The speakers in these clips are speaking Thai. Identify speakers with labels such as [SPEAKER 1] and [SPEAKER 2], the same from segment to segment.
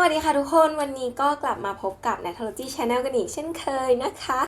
[SPEAKER 1] วัสดีค่ะทุกคนวันนี้ก็กลับมาพบกับ n a t o l o g y Channel กันอีกเช่นเคยนะคะ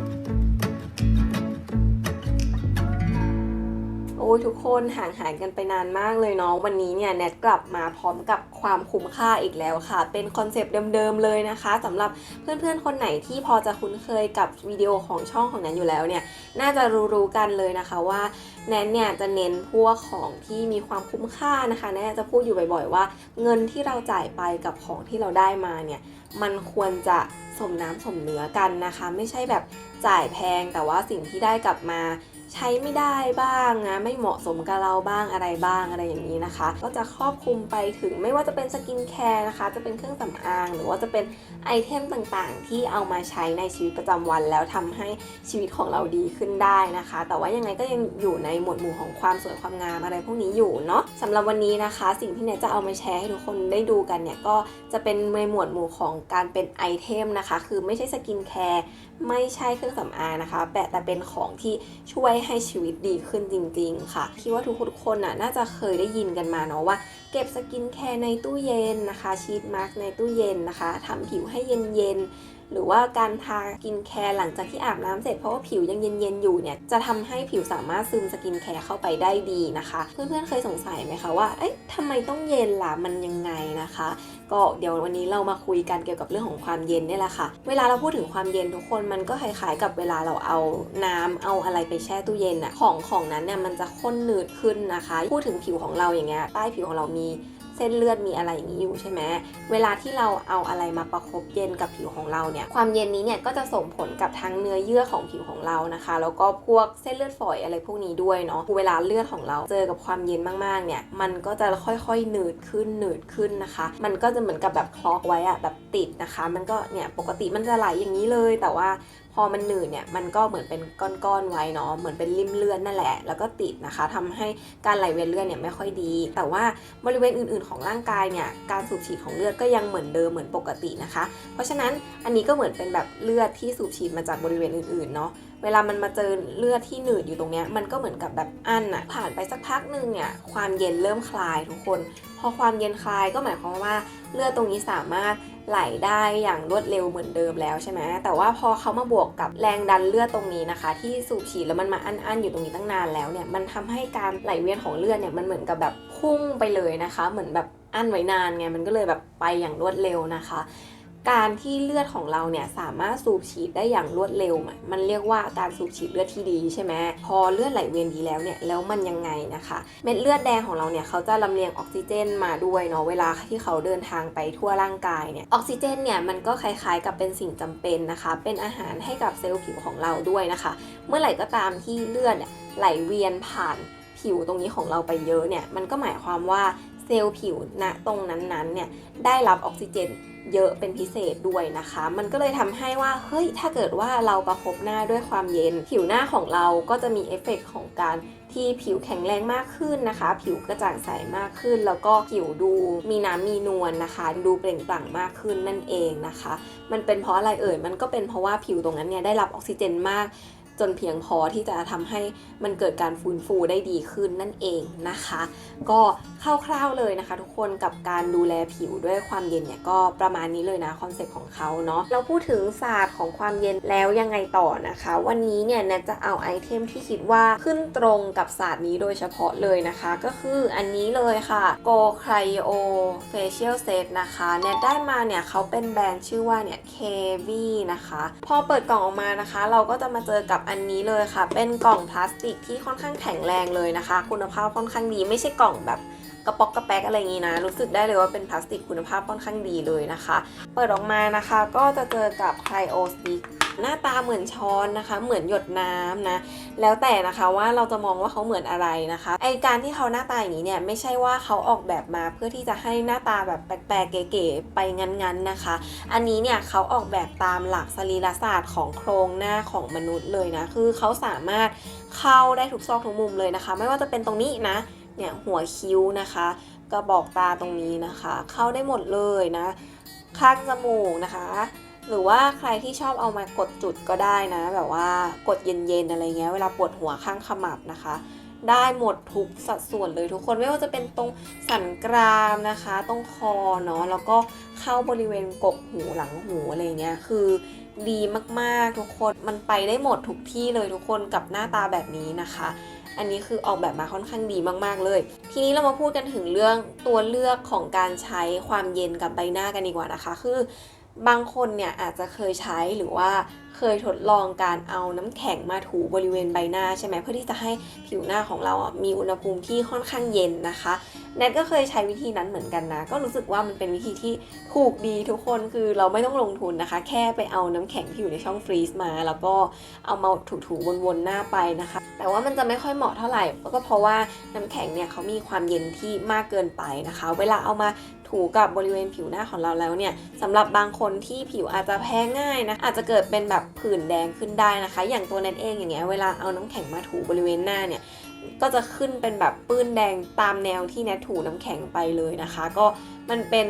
[SPEAKER 1] อ้ยทุกคนห่างหายกันไปนานมากเลยเนาะวันนี้เนี่ยแนทกลับมาพร้อมกับความคุ้มค่าอีกแล้วค่ะ เป็นคอนเซปต์เดิมๆเลยนะคะสำหรับเพื่อนๆคนไหนที่พอจะคุ้นเคยกับวิดีโอของช่องของแนทอยู่แล้วเนี่ยน่าจะรู้ๆกันเลยนะคะว่าแนทเนี่ยจะเน้นพวกของที่มีความคุ้มค่านะคะแนทจะพูดอยู่บ่อยๆว่า เงินที่เราจ่ายไปกับของที่เราได้มาเนี่ยมันควรจะสมน้ำสมเนื้อกันนะคะ ไม่ใช่แบบจ่ายแพงแต่ว่าสิ่งที่ได้กลับมา ใช้ไม่ได้บ้างนะไม่เหมาะสมกับเราบ้างอะไรบ้างอะไรอย่างนี้นะคะ ก็จะครอบคลุมไปถึงไม่ว่าจะเป็นสกินแคร์นะคะ จะเป็นเครื่องสำอาง หรือว่าจะเป็นไอเทมต่างๆ ที่เอามาใช้ในชีวิตประจำวัน แล้วทำให้ชีวิตของเราดีขึ้นได้นะคะ แต่ว่ายังไงก็ยังอยู่ในหมวดหมู่ของความสวยความงามอะไรพวกนี้อยู่เนาะสำหรับวันนี้นะคะ สิ่งที่เนยจะเอามาแชร์ให้ทุกคนได้ดูกันเนี่ยก็จะเป็นในหมวดหมู่ของการเป็นไอเทมนะคะ คือไม่ใช่สกินแคร์ไม่ใช่เครื่องสำอางนะคะแต่แต่เป็นของที่ช่วยให้ชีวิตดีขึ้นจริง ๆ ค่ะ คิดว่าทุกคนน่ะน่าจะเคยได้ยินกันมาเนาะว่า เก็บสกินแคร์ในตู้เย็นนะคะชีทมาร์กในตู้เย็นนะคะทำผิวให้เย็นๆ หรือว่าการทาสกินแคร์หลังจากที่อาบน้ำเสร็จเพราะว่าผิวยังเย็นๆอยู่เนี่ยจะทำให้ผิวสามารถซึมสกินแคร์เข้าไปได้ดีนะคะ เพื่อนๆเคยสงสัยไหมคะว่าเอ๊ะทำไมต้องเย็นล่ะมันยังไงนะคะ ก็เดี๋ยววันนี้เรามาคุยกันเกี่ยวกับเรื่องของความเย็นนี่แหละค่ะ เวลาเราพูดถึงความเย็นทุกคนมันก็คล้ายๆ กับเวลาเราเอาน้ำเอาอะไรไปแช่ตู้เย็นอะของของนั้นเนี่ยมันจะข้นหนืดขึ้นนะคะ พูดถึงผิวของเราอย่างเงี้ยใต้ผิวของเรามี ส้นเลือดมีอะไรอย่างนี้อยู่ใช่ไหมเวลาที่เราเอาอะไรมาประคบเย็นกับผิวของเราเนี่ยความเย็นนี้เนี่ยก็จะส่งผลกับทั้งเนื้อเยื่อของผิวของเรานะคะ แล้วก็พวกเส้นเลือดฝอยอะไรพวกนี้ด้วยเนาะเวลาเลือดของเราเจอกับความเย็นมากๆเนี่ยมันก็จะค่อยๆหนืดขึ้นหนืดขึ้นนะคะ มันก็จะเหมือนกับแบบคลอกไว้อะแบบติดนะคะ มันก็เนี่ยปกติมันจะไหลอย่างนี้เลยแต่ว่า พอมันหนืดเนี่ยมันก็เหมือนเป็นก้อนๆไว้เนาะเหมือนเป็นริมเลือดนั่นแหละ แล้วก็ติดนะคะทำให้การไหลเวียนเลือดเนี่ยไม่ค่อยดี แต่ว่าบริเวณอื่นๆ ของร่างกายเนี่ยการสูบฉีดของเลือดก็ยังเหมือนเดิมเหมือนปกตินะคะ เพราะฉะนั้นอันนี้ก็เหมือนเป็นแบบเลือดที่สูบฉีดมาจากบริเวณอื่นๆเนาะเวลามันมาเจอเลือดที่หนืดอยู่ตรงเนี้ยมันก็เหมือนกับแบบอั้นอะผ่านไปสักพักหนึ่งเนี่ยความเย็นเริ่มคลายทุกคน พอความเย็นคลายก็หมายความว่าเลือดตรงนี้สามารถ ไหลได้อย่างรวดเร็วเหมือนเดิมแล้วใช่ไหมแต่ว่าพอเขามาบวกกับแรงดันเลือดตรงนี้นะคะ ที่สูบฉีดแล้วมันมาอั้นๆอยู่ตรงนี้ตั้งนานแล้วเนี่ยมันทำให้การไหลเวียนของเลือดเนี่ยมันเหมือนกับแบบพุ่งไปเลยนะคะ เหมือนแบบอั้นไว้นานไงมันก็เลยแบบไปอย่างรวดเร็วนะคะ การที่เลือดของเราเนี่ยสามารถสูบฉีดได้อย่างรวดเร็ว มันเรียกว่าการสูบฉีดเลือดที่ดีใช่ไหมพอเลือดไหลเวียนดีแล้วเนี่ยแล้วมันยังไงนะคะ เม็ดเลือดแดงของเราเนี่ยเขาจะลำเลียงออกซิเจนมาด้วยเนาะเวลาที่เขาเดินทางไปทั่วร่างกายเนี่ยออกซิเจนเนี่ยมันก็คล้ายๆกับเป็นสิ่งจำเป็นนะคะ เป็นอาหารให้กับเซลล์ผิวของเราด้วยนะคะ เมื่อไหร่ก็ตามที่เลือดเนี่ยไหลเวียนผ่านผิวตรงนี้ของเราไปเยอะเนี่ยมันก็หมายความว่าเซลล์ผิวณตรงนั้นๆเนี่ยได้รับออกซิเจน เยอะเป็นพิเศษด้วยนะคะ มันก็เลยทำให้ว่าเฮ้ยถ้าเกิดว่าเราประคบหน้าด้วยความเย็น ผิวหน้าของเราก็จะมีเอฟเฟกต์ของการที่ผิวแข็งแรงมากขึ้นนะคะ ผิวกระจ่างใสมากขึ้น แล้วก็ผิวดูมีน้ำมีนวลนะคะ ดูเปล่งปลั่งมากขึ้นนั่นเองนะคะ มันเป็นเพราะอะไรเอ่ยมันก็เป็นเพราะว่าผิวตรงนั้นเนี่ยได้รับออกซิเจนมาก จนเพียงพอที่จะทำให้มันเกิดการฟื้นฟูได้ดีขึ้นนั่นเองนะคะ ก็คร่าวๆเลยนะคะ ทุกคนกับการดูแลผิวด้วยความเย็นเนี่ยก็ประมาณนี้เลยนะคอนเซ็ปต์ของเขาเนาะเราพูดถึงศาสตร์ของความเย็นแล้วยังไงต่อนะคะ วันนี้เนี่ยแนจะเอาไอเทมที่คิดว่าขึ้นตรงกับศาสตร์นี้โดยเฉพาะเลยนะคะ ก็คืออันนี้เลยค่ะ Go Cryo Facial Set นะคะแนทได้มาเนี่ยเขาเป็นแบรนด์ชื่อว่าเนี่ย KV นะคะ พอเปิดกล่องออกมานะคะ เราก็จะมาเจอกับอันนี้เลยค่ะ เป็นกล่องพลาสติกที่ค่อนข้างแข็งแรงเลยนะคะ คุณภาพค่อนข้างดี ไม่ใช่กล่องแบบกระป๋อกกระแป๊กอะไรอย่างนี้นะ รู้สึกได้เลยว่าเป็นพลาสติกคุณภาพค่อนข้างดีเลยนะคะ เปิดออกมานะคะ ก็จะเจอกับ Cryo Stick หน้าตาเหมือนช้อนนะคะ เหมือนหยดน้ำนะ แล้วแต่นะคะว่าเราจะมองว่าเขาเหมือนอะไรนะคะ ไอการที่เขาหน้าตาอย่างนี้เนี่ยไม่ใช่ว่าเขาออกแบบมาเพื่อที่จะให้หน้าตาแบบแปลกๆเก๋ๆไปงั้นๆนะคะ อันนี้เนี่ยเขาออกแบบตามหลักสรีรศาสตร์ของโครงหน้าของมนุษย์เลยนะ คือเขาสามารถเข้าได้ทุกซอกทุกมุมเลยนะคะ ไม่ว่าจะเป็นตรงนี้นะ เนี่ยหัวคิ้วนะคะกระบอกตาตรงนี้นะคะ เข้าได้หมดเลยนะ ข้างจมูกนะคะ หรือว่าใครที่ชอบเอามากดจุดก็ได้นะ แบบว่ากดเย็นๆอะไรเงี้ยเวลาปวดหัวข้างขมับนะคะ ได้หมดทุกสัดส่วนเลยทุกคนไม่ว่าจะเป็นตรงสันกรามนะคะ ตรงคอเนาะแล้วก็เข้าบริเวณกกหูหลังหูอะไรเงี้ยคือดีมากๆทุกคนมันไปได้หมดทุกที่เลยทุกคนกับหน้าตาแบบนี้นะคะอันนี้คือออกแบบมาค่อนข้างดีมากๆเลย ทีนี้เรามาพูดกันถึงเรื่องตัวเลือกของการใช้ความเย็นกับใบหน้ากันดีกว่านะคะ คือ บางคนเนี่ยอาจจะเคยใช้หรือว่าเคยทดลองการเอาน้ำแข็งมาถูบริเวณใบหน้าใช่ไหมเพื่อที่จะให้ผิวหน้าของเราอะมีอุณหภูมิที่ค่อนข้างเย็นนะคะแนทก็เคยใช้วิธีนั้นเหมือนกันนะ ก็รู้สึกว่ามันเป็นวิธีที่ถูกดีทุกคนคือเราไม่ต้องลงทุนนะคะ แค่ไปเอาน้ำแข็งที่อยู่ในช่องฟรีซมา แล้วก็เอามาถูๆวนๆหน้าไปนะคะ แต่ว่ามันจะไม่ค่อยเหมาะเท่าไหร่ก็เพราะว่าน้ำแข็งเนี่ยเขามีความเย็นที่มากเกินไปนะคะ เวลาเอามา ถูกับบริเวณผิวหน้าของเราแล้วเนี่ยสำหรับบางคนที่ผิวอาจจะแพ้ง่ายนะอาจจะเกิดเป็นแบบผื่นแดงขึ้นได้นะคะ อย่างตัวแนทเองอย่างเงี้ยเวลาเอาน้ำแข็งมาถูบริเวณหน้าเนี่ยก็จะขึ้นเป็นแบบปื้นแดงตามแนวที่แนทถูน้ำแข็งไปเลยนะคะ ก็มันเป็น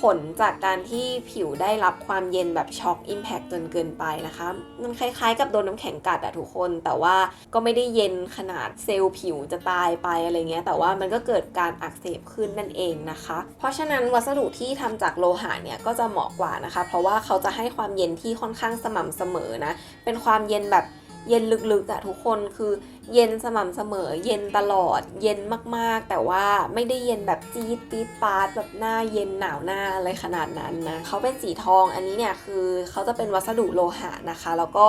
[SPEAKER 1] ผลจากการที่ผิวได้รับความเย็นแบบช็อคอิมแพคจนเกินไปนะคะ มันคล้ายๆกับโดนน้ำแข็งกัดอะทุกคน แต่ว่าก็ไม่ได้เย็นขนาดเซลล์ผิวจะตายไปอะไรเงี้ย แต่ว่ามันก็เกิดการอักเสบขึ้นนั่นเองนะคะ เพราะฉะนั้นวัสดุที่ทำจากโลหะเนี่ยก็จะเหมาะกว่านะคะ เพราะว่าเขาจะให้ความเย็นที่ค่อนข้างสม่ำเสมอนะ เป็นความเย็นแบบเย็นลึกๆอะทุกคนคือ เย็นสม่ำเสมอ เย็นตลอด เย็นมากๆ แต่ว่าไม่ได้เย็นแบบจี๊ดปี๊ดปาดแบบหน้าเย็นหนาวหน้าอะไรขนาดนั้นนะเขาเป็นสีทองอันนี้เนี่ยคือเขาจะเป็นวัสดุโลหะนะคะ แล้วก็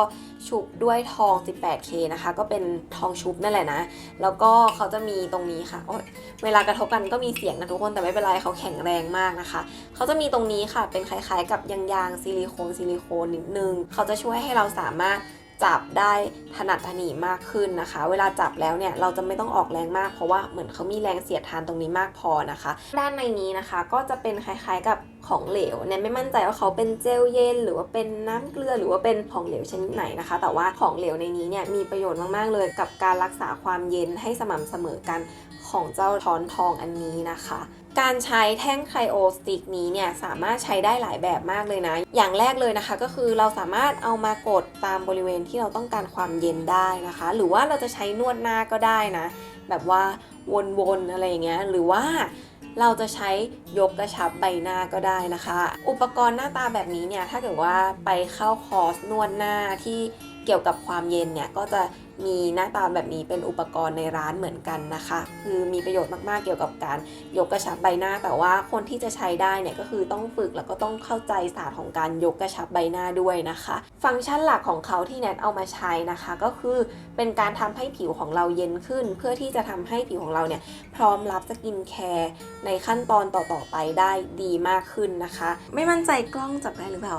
[SPEAKER 1] ชุบด้วยทอง 18K นะคะ ก็เป็นทองชุบนั่นแหละนะ แล้วก็เขาจะมีตรงนี้ค่ะโอ๊ยเวลากระทบกันก็มีเสียงนะทุกคนแต่ไม่เป็นไรเขาแข็งแรงมากนะคะ เขาจะมีตรงนี้ค่ะเป็นคล้ายๆ กับยางๆซิลิโคนซิลิโคนนิดนึงเขาจะช่วยให้เราสามารถ จับได้ถนัดถนีมากขึ้นนะคะ เวลาจับแล้วเนี่ยเราจะไม่ต้องออกแรงมากเพราะว่าเหมือนเขามีแรงเสียดทานตรงนี้มากพอนะคะ ด้านในนี้นะคะก็จะเป็นคล้ายๆกับ ของเหลวเนี่ยไม่มั่นใจว่าเขาเป็นเจลเย็น หรือว่าเป็นน้ำเกลือหรือว่าเป็นของเหลวชนิดไหนนะคะ แต่ว่าของเหลวในนี้เนี่ยมีประโยชน์มากๆเลย กับการรักษาความเย็นให้สม่ำเสมอกันของเจ้าช้อนทองอันนี้นะคะ การใช้แท่งไคโอสติกนี้เนี่ยสามารถใช้ได้หลายแบบมากเลยนะ อย่างแรกเลยนะคะ ก็คือเราสามารถเอามากดตามบริเวณที่เราต้องการความเย็นได้นะคะ หรือว่าเราจะใช้นวดหน้าก็ได้นะ แบบว่าวนๆอะไรอย่างเงี้ยหรือว่า เราจะใช้ยกกระชับใบหน้าก็ได้นะคะ อุปกรณ์หน้าตาแบบนี้เนี่ยถ้าเกิดว่าไปเข้าคอร์สนวดหน้าที่ เกี่ยวกับความเย็นเนี่ยก็จะมีหน้าตาแบบนี้เป็นอุปกรณ์ในร้านเหมือนกันนะคะ คือมีประโยชน์มากๆเกี่ยวกับการยกกระชับใบหน้า แต่ว่าคนที่จะใช้ได้เนี่ยก็คือต้องฝึกแล้วก็ต้องเข้าใจศาสตร์ของการยกกระชับใบหน้าด้วยนะคะ ฟังก์ชันหลักของเขาที่แนทเอามาใช้นะคะ ก็คือเป็นการทำให้ผิวของเราเย็นขึ้น เพื่อที่จะทำให้ผิวของเราเนี่ยพร้อมรับสกินแคร์ในขั้นตอนต่อๆไปได้ดีมากขึ้นนะคะ ไม่มั่นใจกล้องจับได้หรือเปล่า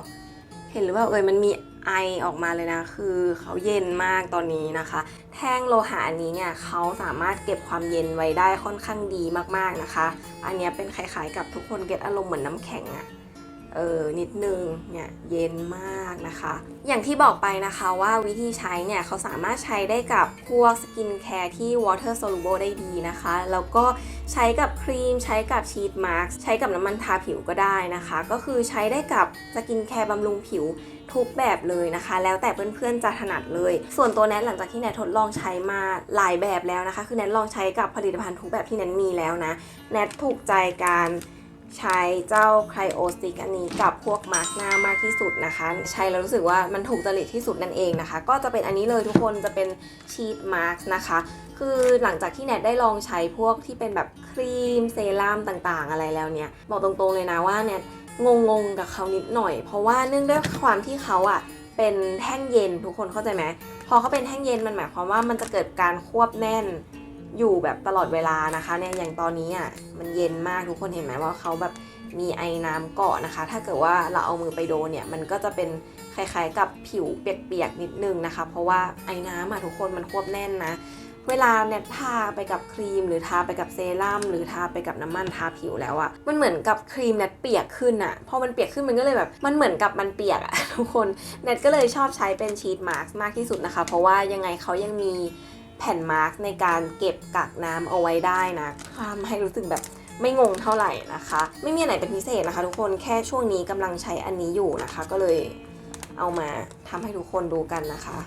[SPEAKER 1] เห็นหรือเปล่าเอ่ยมันมี ไอออกมาเลยนะ คือเขาเย็นมากตอนนี้นะคะ แท่งโลหะอันนี้เนี่ยเขาสามารถเก็บความเย็นไว้ได้ค่อนข้างดีมากๆนะคะ อันนี้เป็นคล้ายๆกับทุกคนเก็ตอารมณ์เหมือนน้ำแข็งอะเออนิดนึงเนี่ยเย็นมากนะคะ อย่างที่บอกไปนะคะว่าวิธีใช้เนี่ยเขาสามารถใช้ได้กับพวกสกินแคร์ที่ water soluble ได้ดีนะคะ แล้วก็ใช้กับครีมใช้กับชีทมาร์กใช้กับน้ำมันทาผิวก็ได้นะคะ ก็คือใช้ได้กับสกินแคร์บำรุงผิว ทุกแบบเลยนะคะ แล้วแต่เพื่อนๆจะถนัดเลย ส่วนตัวแนทหลังจากที่แนททดลองใช้มาหลายแบบแล้วนะคะ คือแนทลองใช้กับผลิตภัณฑ์ทุกแบบที่แนทมีแล้วนะแนทถูกใจการใช้เจ้าไคลโอสติกอันนี้กับพวกมาร์กหน้ามากที่สุดนะคะ ใช้แล้วรู้สึกว่ามันถูกจริตที่สุดนั่นเองนะคะ ก็จะเป็นอันนี้เลยทุกคนจะเป็นชีทมาร์กนะคะ คือหลังจากที่แนทได้ลองใช้พวกที่เป็นแบบครีมเซรั่มต่างๆ อะไรแล้วเนี่ย บอกตรงๆเลยนะว่าแนท งงๆกับเขานิดหน่อย เพราะว่าเนื่องด้วยความที่เขาอะเป็นแท่งเย็นทุกคนเข้าใจไหมพอเขาเป็นแท่งเย็นมันหมายความว่ามันจะเกิดการควบแน่นอยู่แบบตลอดเวลานะคะเนี่ยอย่างตอนนี้อะมันเย็นมากทุกคนเห็นไหมว่าเขาแบบมีไอ้น้ำเกาะนะคะ ถ้าเกิดว่าเราเอามือไปโดนเนี่ยมันก็จะเป็นคล้ายๆกับผิวเปียกๆนิดนึงนะคะ เพราะว่าไอ้น้ำอะทุกคนมันควบแน่นนะ เวลาเนี่ยทาไปกับครีม หรือทาไปกับเซรั่มหรือทาไปกับน้ำมันทาผิวแล้วอะมันเหมือนกับครีมเน็ตเปียกขึ้นอะพอมันเปียกขึ้นมันก็เลยแบบมันเหมือนกับมันเปียกอะทุกคนเน็ตก็เลยชอบใช้เป็นชีทมาร์กมากที่สุดนะคะ เพราะว่ายังไงเขายังมีแผ่นมาร์กในการเก็บกักน้ำเอาไว้ได้นะทำให้รู้สึกแบบไม่งงเท่าไหร่นะคะ ไม่มีอันไหนเป็นพิเศษนะคะ ทุกคนแค่ช่วงนี้กำลังใช้อันนี้อยู่นะคะ ก็เลยเอามาทำให้ทุกคนดูกันนะคะ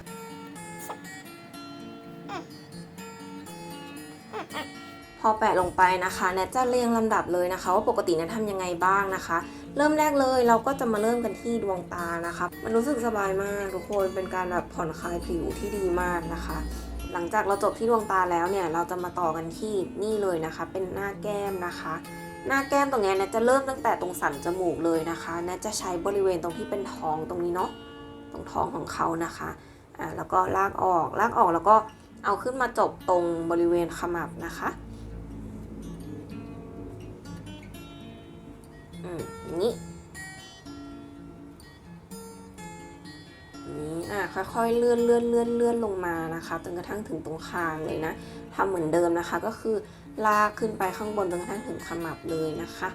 [SPEAKER 1] พอแปะลงไปนะคะแนทจะเรียงลำดับเลยนะคะ ว่าปกติแนททำยังไงบ้างนะคะ เริ่มแรกเลยเราก็จะมาเริ่มกันที่ดวงตานะคะ มันรู้สึกสบายมากทุกคนเป็นการแบบผ่อนคลายผิวที่ดีมากนะคะ หลังจากเราจบที่ดวงตาแล้วเนี่ยเราจะมาต่อกันที่นี่เลยนะคะ เป็นหน้าแก้มนะคะ หน้าแก้มตรงนี้แนทจะเริ่มตั้งแต่ตรงสันจมูกเลยนะคะแนทจะใช้บริเวณตรงที่เป็นท้องตรงนี้เนาะตรงท้องของเขานะคะอ่าแล้วก็ลากออกลากออกแล้วก็ เอาขึ้นมาจบตรงบริเวณขมับนะคะอืมอย่างนี้อย่างนี้อะค่อยๆเลื่อนเลื่อนเลื่อนเลื่อนลงมานะคะจนกระทั่งถึงตรงคางเลยนะทำเหมือนเดิมนะคะ ก็คือลากขึ้นไปข้างบนจนกระทั่งถึงขมับเลยนะคะ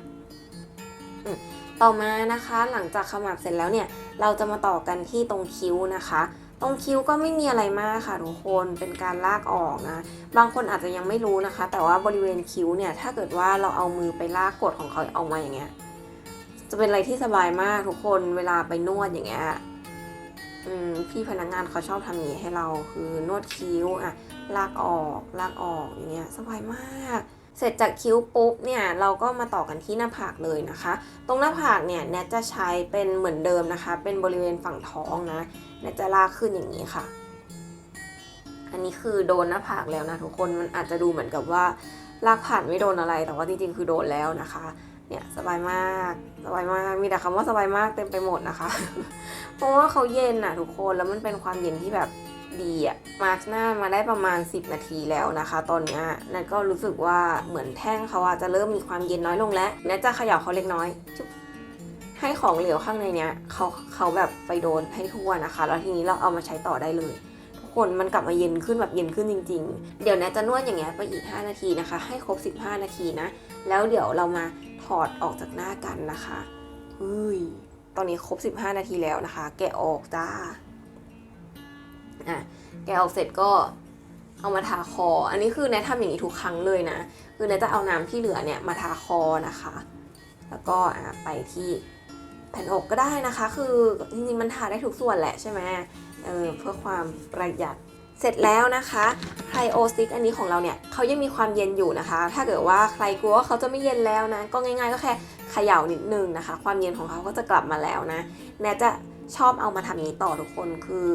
[SPEAKER 1] อืมต่อมานะคะหลังจากขมับเสร็จแล้วเนี่ย เราจะมาต่อกันที่ตรงคิ้วนะคะ ตรงคิ้วก็ไม่มีอะไรมากค่ะทุกคนเป็นการลากออกนะ บางคนอาจจะยังไม่รู้นะคะ แต่ว่าบริเวณคิ้วเนี่ยถ้าเกิดว่าเราเอามือไปลากกดของเขาออกมาอย่างเงี้ยจะเป็นอะไรที่สบายมากทุกคนเวลาไปนวดอย่างเงี้ยพี่พนักงานเขาชอบทำอย่างนี้ให้เราคือนวดคิ้วอะลากออกลากออกอย่างเงี้ยสบายมาก เสร็จจากคิ้วปุ๊บเนี่ยเราก็มาต่อกันที่หน้าผากเลยนะคะ ตรงหน้าผากเนี่ยแนทจะใช้เป็นเหมือนเดิมนะคะ เป็นบริเวณฝั่งท้องนะแนทจะลากขึ้นอย่างนี้ค่ะ อันนี้คือโดนหน้าผากแล้วนะทุกคนมันอาจจะดูเหมือนกับว่าลากผ่านไม่โดนอะไร แต่ว่าจริงๆคือโดนแล้วนะคะเนี่ยสบายมากสบายมากมีแต่คำว่าสบายมากเต็มไปหมดนะคะ เพราะว่าเขาเย็นอะทุกคนแล้วมันเป็นความเย็นที่แบบ ดีอะมาร์กหน้ามาได้ประมาณ 10 นาทีแล้วนะคะ ตอนนี้นัทก็รู้สึกว่าเหมือนแท่งเขาอะจะเริ่มมีความเย็นน้อยลงแล้วนัทจะเขย่าเขาเล็กน้อยจุ๊บให้ของเหลวข้างในเนี้ยเขาเขาแบบไปโดนให้ทั่วนะคะ แล้วทีนี้เราเอามาใช้ต่อได้เลยทุกคนมันกลับมาเย็นขึ้นแบบเย็นขึ้นจริง ๆ เดี๋ยวแนทจะนวดอย่างเงี้ยไปอีก 5 นาทีนะคะ ให้ครบ 15 นาทีนะ แล้วเดี๋ยวเรามาถอดออกจากหน้ากันนะคะเฮ้ยตอนนี้ครบ 15 นาทีแล้วนะคะ แกะออกจ้า อะแกออกเสร็จก็เอามาทาคอ อันนี้คือแนททำอย่างนี้ทุกครั้งเลยนะ คือแนทจะเอาน้ำที่เหลือเนี่ยมาทาคอนะคะ แล้วก็อะไปที่แผ่นอกก็ได้นะคะ คือจริงๆมันทาได้ทุกส่วนแหละใช่ไหมเออเพื่อความประหยัด เสร็จแล้วนะคะไคลโอสติกอันนี้ของเราเนี่ยเขายังมีความเย็นอยู่นะคะ ถ้าเกิดว่าใครกลัวว่าเขาจะไม่เย็นแล้วนะ ก็ง่ายๆก็แค่เขย่านิดนึงนะคะ ความเย็นของเขาก็จะกลับมาแล้วนะแนทจะ ชอบเอามาทำอย่างนี้ต่อทุกคนคือ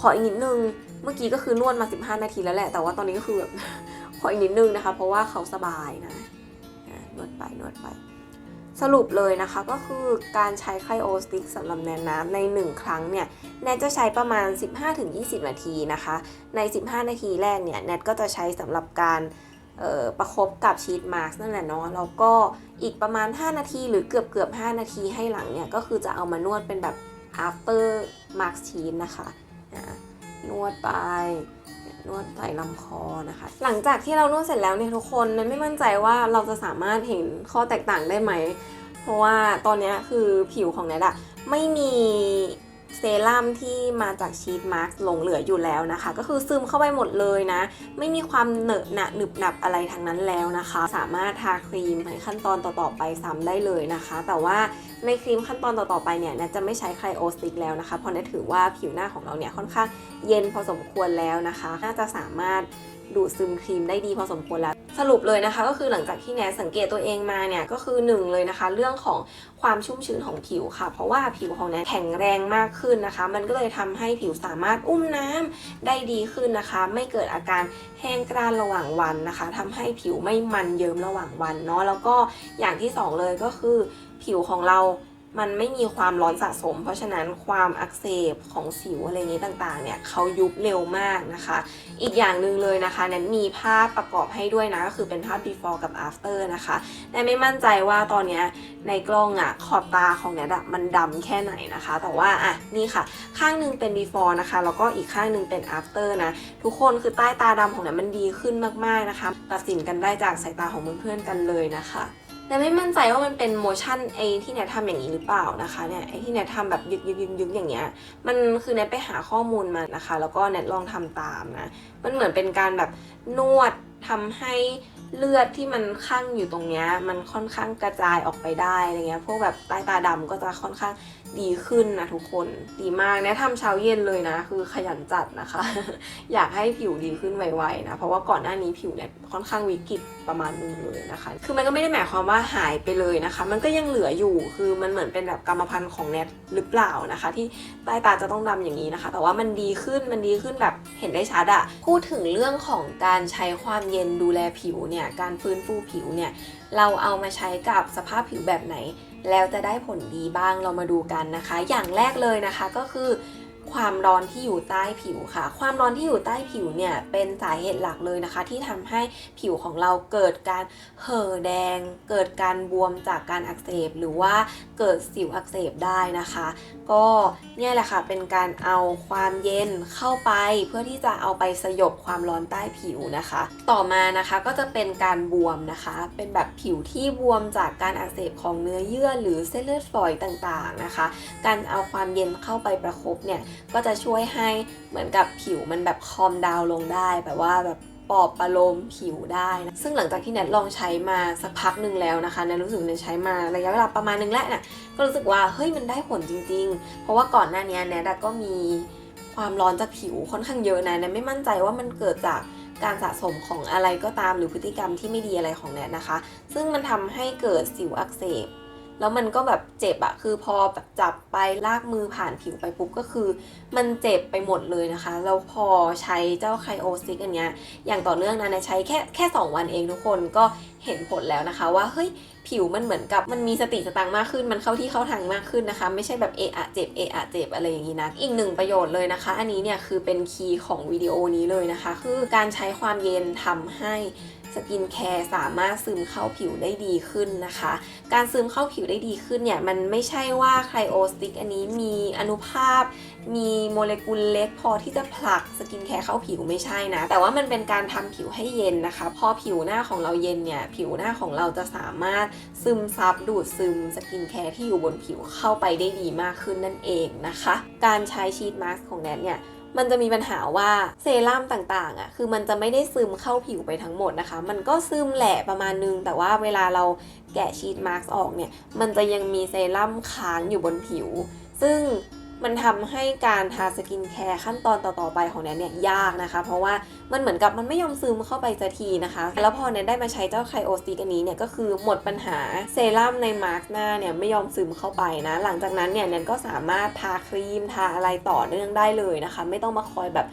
[SPEAKER 1] ขออีกนิดนึง เมื่อกี้ก็คือนวดมา 15 นาทีแล้วแหละ แต่ว่าตอนนี้ก็คือแบบขออีกนิดนึงนะคะ เพราะว่าเขาสบายนะนวดไปนวดไป สรุปเลยนะคะก็คือการใช้ไคลโอสติกสำหรับแนนน้ำใน 1 ครั้งเนี่ยแนทจะใช้ประมาณ 15-20 นาทีนะคะ ใน 15 นาทีแรกเนี่ยแนทก็จะใช้สำหรับการประคบกับชีทมาร์กนั่นแหละเนาะแล้วก็อีกประมาณ 5 นาทีหรือเกือบเกือบ5นาทีให้หลังเนี่ยก็คือจะเอามานวดเป็นแบบ after mask steam นะคะนวดไปนวดใส่ลำคอนะคะ หลังจากที่เรานวดเสร็จแล้วเนี่ยทุกคนนั้นไม่มั่นใจว่าเราจะสามารถเห็นข้อแตกต่างได้ไหม เพราะว่าตอนเนี้ยคือผิวของแนทอะไม่มี เซรั่มที่มาจากชีทมาร์กหลงเหลืออยู่แล้วนะคะ ก็คือซึมเข้าไปหมดเลยนะ ไม่มีความเหนอะหนะหนึบหนับอะไรทางนั้นแล้วนะคะ สามารถทาครีมในขั้นตอนต่อๆไปซ้ำได้เลยนะคะ แต่ว่าในครีมขั้นตอนต่อๆไปเนี่ยนจะไม่ใช้ไคลโอสติกแล้วนะคะ เพราะแนทถือว่าผิวหน้าของเราเนี่ยค่อนข้างเย็นพอสมควรแล้วนะคะ น่าจะสามารถดูดซึมครีมได้ดีพอสมควรแล้ว สรุปเลยนะคะ ก็คือหลังจากที่แนสังเกตตัวเองมาเนี่ยก็คือหนึ่งเลยนะคะ เรื่องของความชุ่มชื้นของผิวค่ะ เพราะว่าผิวของแนแข็งแรงมากขึ้นนะคะ มันก็เลยทำให้ผิวสามารถอุ้มน้ำได้ดีขึ้นนะคะ ไม่เกิดอาการแห้งกร้านระหว่างวันนะคะทำให้ผิวไม่มันเยิ้มระหว่างวันเนาะแล้วก็อย่างที่สองเลยก็คือผิวของเรา มันไม่มีความร้อนสะสม เพราะฉะนั้นความอักเสบของสิวอะไรอย่างนี้ต่างๆ เนี่ยเขายุบเร็วมากนะคะ อีกอย่างหนึ่งเลยนะคะนั้นมีภาพประกอบให้ด้วยนะ ก็คือเป็นภาพ before กับ after นะคะแนนไม่มั่นใจว่าตอนเนี้ยในกล้องอะขอบตาของแนทอะมันดำแค่ไหนนะคะ แต่ว่าอะนี่ค่ะ ข้างหนึงเป็น before นะคะ แล้วก็อีกข้างหนึงเป็น after นะ ทุกคนคือใต้ตาดำของแนทมันดีขึ้นมากๆนะคะ ตัดสินกันได้จากสายตาของเพื่อนๆกันเลยนะคะ แต่ไม่มั่นใจว่ามันเป็นโมชั่นไอที่แนททำอย่างนี้หรือเปล่านะคะเนี่ยไอที่แนททำแบบยึกยึกยึกยึกอย่างเงี้ยมันคือแนทไปหาข้อมูลมานะคะ แล้วก็แนทลองทำตามนะมันเหมือนเป็นการแบบนวดทำให้เลือดที่มันข้างอยู่ตรงเนี้ยมันค่อนข้างกระจายออกไปได้อะไรเงี้ยพวกแบบใต้ตาดำก็จะค่อนข้างดีขึ้นนะทุกคนดีมากแนะทำเช้าเย็นเลยนะ คือขยันจัดนะคะ อยากให้ผิวดีขึ้นไวๆนะเพราะว่าก่อนหน้านี้ผิวเนี่ย ค่อนข้างวิกฤตประมาณนึงเลยนะคะ คือมันก็ไม่ได้หมายความว่าหายไปเลยนะคะ มันก็ยังเหลืออยู่ คือมันเหมือนเป็นแบบกรรมพันธุ์ของแนทหรือเปล่านะคะ ที่ใต้ตาจะต้องดำอย่างนี้นะคะ แต่ว่ามันดีขึ้น มันดีขึ้นแบบเห็นได้ชัดอะพูดถึงเรื่องของการใช้ความเย็นดูแลผิวเนี่ย การฟื้นฟูผิวเนี่ย เราเอามาใช้กับสภาพผิวแบบไหน แล้วจะได้ผลดีบ้าง เรามาดูกันนะคะ อย่างแรกเลยนะคะก็คือ ความร้อนที่อยู่ใต้ผิวค่ะ ความร้อนที่อยู่ใต้ผิวเนี่ยเป็นสาเหตุหลักเลยนะคะ ที่ทำให้ผิวของเราเกิดการเห่อแดง เกิดการบวมจากการอักเสบ หรือว่าเกิดสิวอักเสบได้นะคะ ก็เนี่ยแหละค่ะเป็นการเอาความเย็นเข้าไปเพื่อที่จะเอาไปสยบความร้อนใต้ผิวนะคะ ต่อมานะคะก็จะเป็นการบวมนะคะ เป็นแบบผิวที่บวมจากการอักเสบของเนื้อเยื่อ หรือเส้นเลือดฝอยต่างๆนะคะ การเอาความเย็นเข้าไปประคบเนี่ยก็จะช่วยให้เหมือนกับผิวมันแบบคอมดาวลงได้ แบบว่าแบบปลอบประโลมผิวได้นะซึ่งหลังจากที่แนทลองใช้มาสักพักหนึ่งแล้วนะคะแนทรู้สึกแนทใช้มาระยะเวลาประมาณนึงแล้วน่ะก็รู้สึกว่าเฮ้ยมันได้ผลจริง ๆ เพราะว่าก่อนหน้านี้แนทก็มีความร้อนจากผิวค่อนข้างเยอะนะแนทไม่มั่นใจว่ามันเกิดจากการสะสมของอะไรก็ตามหรือพฤติกรรมที่ไม่ดีอะไรของแนทนะคะ ซึ่งมันทำให้เกิดสิวอักเสบ แล้วมันก็แบบเจ็บอะคือพอแบบจับไปลากมือผ่านผิวไปปุ๊บก็คือ มันเจ็บไปหมดเลยนะคะแล้วพอใช้เจ้าไคโอซิกอันเนี้ยอย่างต่อเนื่องนะนะใช้แค่แค่ 2 วันเองทุกคนก็เห็นผลแล้วนะคะ ว่าเฮ้ยผิวมันเหมือนกับมันมีสติสตังค์มากขึ้น มันเข้าที่เข้าทางมากขึ้นนะคะ ไม่ใช่แบบเอะอะเจ็บเอะอะเจ็บอะไรอย่างนี้นะอีกหนึ่งประโยชน์เลยนะคะ อันนี้เนี่ยคือเป็นคีย์ของวิดีโอนี้เลยนะคะ คือการใช้ความเย็นทำให้ สกินแคร์สามารถซึมเข้าผิวได้ดีขึ้นนะคะ การซึมเข้าผิวได้ดีขึ้นเนี่ย มันไม่ใช่ว่าไคลโอสติกอันนี้มีอนุภาพ มีโมเลกุลเล็กพอที่จะผลักสกินแคร์เข้าผิวไม่ใช่นะ แต่ว่ามันเป็นการทำผิวให้เย็นนะคะ พอผิวหน้าของเราเย็นเนี่ย ผิวหน้าของเราจะสามารถซึมซับดูดซึมสกินแคร์ที่อยู่บนผิวเข้าไปได้ดีมากขึ้นนั่นเองนะคะ การใช้ชีทมาสก์ของแนทเนี่ย มันจะมีปัญหาว่าเซรั่มต่างๆอะคือมันจะไม่ได้ซึมเข้าผิวไปทั้งหมดนะคะ มันก็ซึมแหละประมาณนึง แต่ว่าเวลาเราแกะชีทมาร์กออกเนี่ย มันจะยังมีเซรั่มค้างอยู่บนผิว ซึ่ง มันทำให้การทาสกินแคร์ขั้นตอนต่อๆไปของแนทเนี่ยยากนะคะ เพราะว่ามันเหมือนกับมันไม่ยอมซึมเข้าไปสักทีนะคะ แล้วพอแนทได้มาใช้เจ้าไคโอสติกอันนี้เนี่ยก็คือหมดปัญหาเซรั่มในมาร์กหน้าเนี่ยไม่ยอมซึมเข้าไปนะ หลังจากนั้นเนี่ยแนทก็สามารถทาครีมทาอะไรต่อเนื่องได้เลยนะคะ ไม่ต้องมาคอยแบบ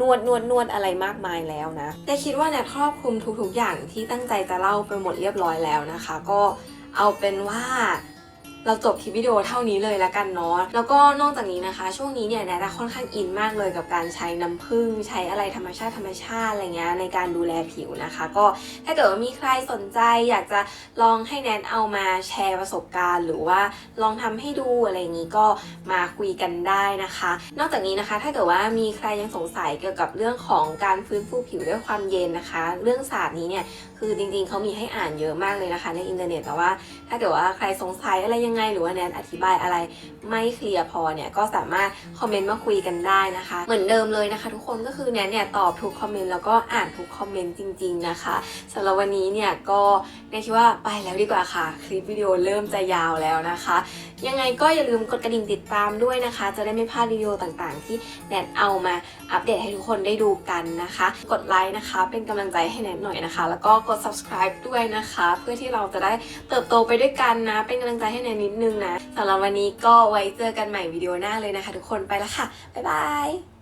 [SPEAKER 1] นวดนวดนวดอะไรมากมายแล้วนะแต่คิดว่าแนทครอบคลุมทุกๆอย่างที่ตั้งใจจะเล่าไปหมดเรียบร้อยแล้วนะคะ ก็เอาเป็นว่า เราจบคลิปวิดีโอเท่านี้เลยละกันเนาะแล้วก็นอกจากนี้นะคะ ช่วงนี้เนี่ยแนทค่อนข้างอินมากเลยกับการใช้น้ำผึ้งใช้อะไรธรรมชาติธรรมชาติอะไรเงี้ยในการดูแลผิวนะคะ ก็ถ้าเกิดว่ามีใครสนใจ อยากจะลองให้แนทเอามาแชร์ประสบการณ์ หรือว่าลองทำให้ดูอะไรอย่างนี้ก็มาคุยกันได้นะคะ นอกจากนี้นะคะ ถ้าเกิดว่ามีใครยังสงสัยเกี่ยวกับเรื่องของการฟื้นฟูผิวด้วยความเย็นนะคะ เรื่องศาสตร์นี้เนี่ย คือจริงๆ เขามีให้อ่านเยอะมากเลยนะคะ ในอินเทอร์เน็ตแต่ว่า ถ้าเกิดว่าใครสงสัยอะไรยังไง หรือว่าแนนอธิบายอะไรไม่เคลียร์พอเนี่ยก็สามารถคอมเมนต์มาคุยกันได้นะคะ เหมือนเดิมเลยนะคะ ทุกคนก็คือแนนเนี่ยตอบทุกคอมเมนต์แล้วก็อ่านทุกคอมเมนต์จริง ๆนะคะสำหรับวันนี้เนี่ยก็แนนคิดว่าไปแล้วดีกว่าค่ะ คลิปวิดีโอเริ่มจะยาวแล้วนะคะ ยังไงก็อย่าลืมกดกระดิ่งติดตามด้วยนะคะ จะได้ไม่พลาดวิดีโอต่างๆ ที่แนทเอามาอัปเดตให้ทุกคนได้ดูกันนะคะ กดไลค์นะคะ เป็นกำลังใจให้แนทหน่อยนะคะ แล้วก็กดด subscribe ด้วยนะคะ เพื่อที่เราจะได้เติบโตไปด้วยกันนะ เป็นกำลังใจให้แนนนิดนึงนะสำหรับวันนี้ก็ไว้เจอกันใหม่วิดีโอหน้าเลยนะคะ ทุกคนไปแล้วค่ะ บ๊ายบาย